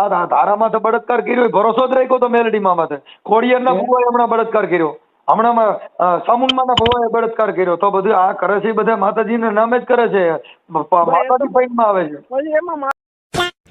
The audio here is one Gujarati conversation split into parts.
આ ધા- ધારામાં તો બળાત્કાર કર્યો ભરોસો જ રાખ્યો તો મેલડીમાં માથે. ખોડિયારના ભુવાએ હમણાં બળાત્કાર કર્યો. હમણાં સામુનમાના ભુવાએ બળાત્કાર કર્યો. તો બધું આ કરે છે એ બધા માતાજીના નામે જ કરે છે. માતાજી પૈણમાં આવે છે.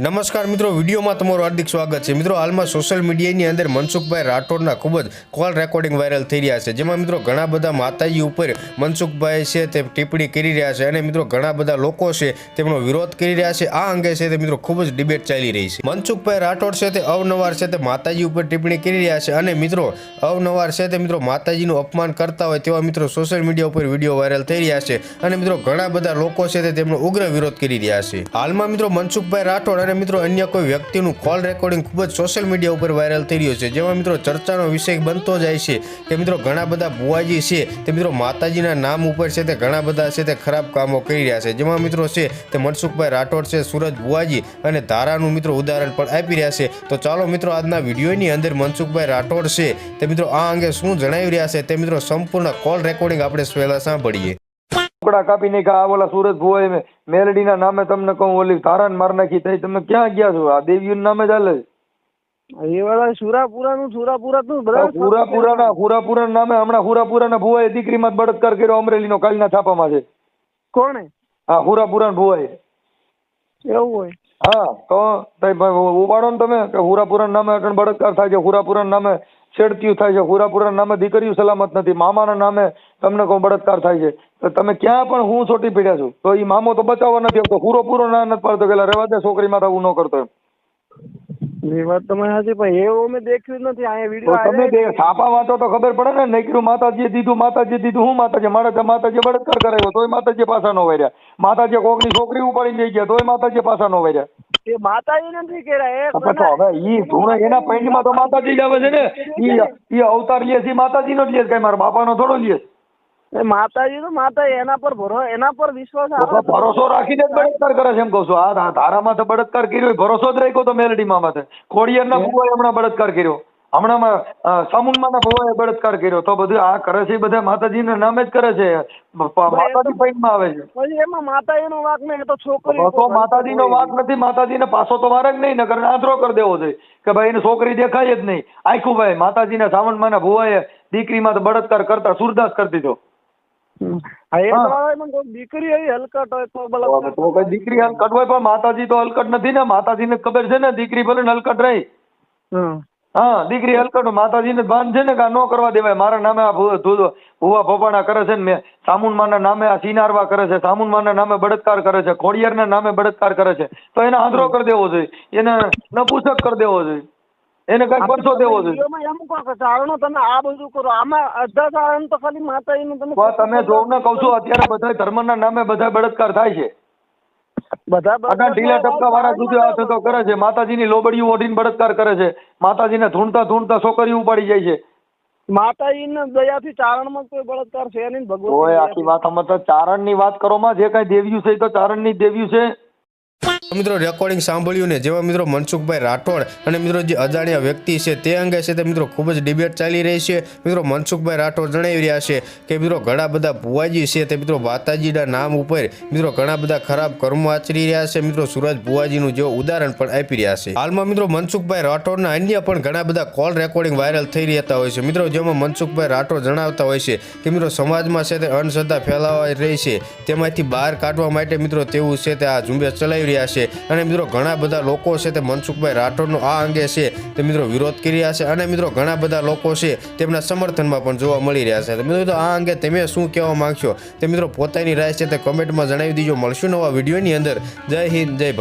નમસ્કાર મિત્રો, વિડીયોમાં તમારું હાર્દિક સ્વાગત છે. મિત્રો, હાલમાં સોશિયલ મીડિયાની અંદર મનસુખભાઈ રાઠોડના ખૂબ જ કોલ રેકોર્ડિંગ વાયરલ થઈ રહ્યા છે. જેમાં મિત્રો ઘણા બધા માતાજી ઉપર મનસુખભાઈ છે તે ટિપ્પણી કરી રહ્યા છે અને મિત્રો ઘણા બધા લોકો છે તેમનો વિરોધ કરી રહ્યા છે. આ અંગે છે તે મિત્રો ખૂબ જ ડિબેટ ચાલી રહી છે. મનસુખભાઈ રાઠોડ છે તે અવનવાર છે તે માતાજી ઉપર ટિપ્પણી કરી રહ્યા છે અને મિત્રો અવનવાર છે તે મિત્રો માતાજીનું અપમાન કરતા હોય તેવા મિત્રો સોશિયલ મીડિયા ઉપર વીડિયો વાયરલ થઈ રહ્યા છે અને મિત્રો ઘણા બધા લોકો છે તે તેમનો ઉગ્ર વિરોધ કરી રહ્યા છે. હાલમાં મિત્રો મનસુખભાઈ રાઠોડ અને મિત્રો અન્ય કોઈ વ્યક્તિનું કોલ રેકોર્ડિંગ ખૂબ જ સોશિયલ મીડિયા ઉપર વાયરલ થઈ રહ્યો છે. જેમાં મિત્રો ચર્ચાનો વિષય બનતો જાય છે કે મિત્રો ઘણા બધા બુવાજી છે તે મિત્રો માતાજીના નામ ઉપર છે તે ઘણા બધા છે તે ખરાબ કામો કરી રહ્યા છે. જેમાં મિત્રો છે તે મનસુખભાઈ રાઠોડ છે, સુરજ બુવાજી અને ધારાનું મિત્રો ઉદાહરણ પણ આપી રહ્યા છે. તો ચાલો મિત્રો આજના વિડીયોની અંદર મનસુખભાઈ રાઠોડ છે તે મિત્રો આ અંગે શું જણાવી રહ્યા છે તે મિત્રો સંપૂર્ણ કોલ રેકોર્ડિંગ આપણે પહેલાં સાંભળીએ. ટુકડા કાપીને આ ઓલા સુરત ભુવાએ મે- મેલડીના નામે તમને કહું ઓલી તારાન માર નાખી થઈ. તમે ક્યાં ગયા છો? આ દેવીઓના નામે ચાલે. એ વાળા સુરાપુરાનું સુરાપુરાનું બધા હુરાપુરાના હુરાપુરાના નામે હમણાં હુરાપુરાના ભુવાએ દીકરી માં બળાત્કાર કર્યો અમરેલીનો કાલના છાપામાં છે. કોણે? હા હુરાપુરાના ભુવાએ. એવું હોય. હા તો ઉપાડો ને તમે કે હુરાપુરા નામે અટણ બળાત્કાર થાય છે હુરાપુરા નામે છેડતીયું થાય છે. હુરાપુરા નામે દીકરીઓ સલામત નથી. મામાના નામે તમને કોઈ બળાત્કાર થાય છે. તો તમે ક્યાં પણ હું છોટી પીડ્યા છું. તો એ મામો તો બચાવવા નથી આવતો. પૂરો પૂરો ના નથી પાડતો કે રેવા દે છોકરી આવું ન કરતો એ વાત તમે સાચી પણ એવું દેખ્યું જ નથી. અહીંયા તો તમે છાપા વાંચો તો ખબર પડે ને. નૈકરું માતાજીએ દીધું માતાજીએ દીધું. હું માતાજી મારે માતાજીએ બળાત્કાર કરાવ્યો. તોય માતાજી પાછા નો વર્યા. માતાજી કોકની છોકરી ઉપાડીને જઈ ગયા. તોય માતાજી પાછા નો વર્યા. એ માતાજી નથી હવે તો હવે ઈ ધૂણે એના પૈંડમાં તો માતાજી જ આવે છે ને. ઈ ઈ અવતાર લે છે માતાજી નો જ લે છે કઈ મારા બાપાનો થોડો લે એ માતાજી નો માતા એના પર ભરો એના પર વિશ્વાસ આવે. ભરોસો રાખીને જ બળત્કાર કરે છે એમ કહું છું. આ ધારામાં તો બળત્કાર કર્યો ભરોસો જ રાખ્યો તો મેલડીમાં માથે. ખોડિયારના ભુવાએ હમણાં બળત્કાર કર્યો. હમણાં સામુંડમાના ભવાએ બળાત્કાર કર્યો તો બધું આ કરે છે બધા બધા માતાજીના નામે જ કરે છે. માતાજી પૈણમાં આવે છે. પછી એમાં માતાજીનો વાંક નહીં તો છોકરી તો માતાજીનો વાંક નથી માતાજીને પાછો તો વારે જ નહીં નગર આંતરો કરી દેવો જોઈએ કે ભાઈ એને છોકરી દેખાય જ નહીં. આખું ભાઈ માતાજીના સાવણમાના દીકરી દીકરીમાં તો બળાત્કાર કરતા સુરદાસ કરી દીધો. દીકરી હલકટ હોય તો તો બળાત્કાર દીકરી હલકટ હોય પણ માતાજી તો હલકટ નથી ને માતાજી ને ખબર છે ને દીકરી ભલે ને હલકટ રહી. હા દીકરી હલકટ માતાજીને ભાન છે ને કે ન કરવા દેવાય. મારા નામે આ ભૂવા ભોપાણા કરે છે ને મેં. સામુનમાના નામે આ સિનારવા કરે છે. સામુનમાના નામે બળત્કાર કરે છે. ખોડિયારના નામે બળત્કાર કરે છે. તો એને આંધળો કરી દેવો જોઈએ. એને નપુસક કરી દેવો જોઈએ. એને કઈ પરસો દેવો જોઈએ. ચારણો તમે આ બધું કરો. આમાં અડધા ચારણ તો ખાલી માતાજીનું તમે તમે જોવ ને કહું છું અત્યારે બધા ધર્મના નામે બધા બળત્કાર થાય છે. બધા ઢીલા ટપકા વાળા સુધી આ કરે છે માતાજીની લોબડીયું ઓઢીને બળાત્કાર કરે છે માતાજીને ધૂણતા ધૂણતા છોકરીઓ ઉપાડી જાય છે. માતાજીના દયાથી ચારણમાં કોઈ બળાત્કાર છે નહીં ઓય આખી વાત અમે તો ચારણની વાત કરો માં જે કઈ દેવ્યું છે એ તો ચારણની જ દેવ્યું છે. મિત્રો રેકોર્ડિંગ સાંભળ્યું ને, જેમાં મિત્રો મનસુખભાઈ રાઠોડ અને મિત્રો જે અજાણ્યા વ્યક્તિ છે તે અંગે છે તે મિત્રો ખૂબ જ ડિબેટ ચાલી રહી છે. મિત્રો મનસુખભાઈ રાઠોડ જણાવી રહ્યા છે કે મિત્રો ઘણા બધા ભુવાજી છે તે મિત્રો માતાજીના નામ ઉપર મિત્રો ઘણા બધા ખરાબ કર્મો આચરી રહ્યા છે. મિત્રો સુરજ ભુવાજીનું જેવું ઉદાહરણ પણ આપી રહ્યા છે. હાલમાં મિત્રો મનસુખભાઈ રાઠોડના અન્ય પણ ઘણા બધા કોલ રેકોર્ડિંગ વાયરલ થઈ રહેતા હોય છે. મિત્રો જેમાં મનસુખભાઈ રાઠોડ જણાવતા હોય છે કે મિત્રો સમાજમાં છે તે અંધશ્રદ્ધા ફેલાવાઈ રહી છે. તેમાંથી બહાર કાઢવા માટે મિત્રો તેવું છે તે આ ઝુંબેશ ચલાવી રહ્યા છે. અને મિત્રો, ઘણા બધા લોકો છે તે મનસુખભાઈ રાઠોડનો આ અંગે છે તે મિત્રો વિરોધ કરી રહ્યા છે. અને મિત્રો, ઘણા બધા લોકો છે તેમના સમર્થનમાં પણ જોવા મળી રહ્યા છે. મિત્રો આ અંગે તમે શું કહેવા માંગશો? તે મિત્રો, પોતાની રાય છે તે કમેન્ટમાં જણાવી દીજો. મળશું નવા વિડીયોની અંદર. જય હિન્દ, જય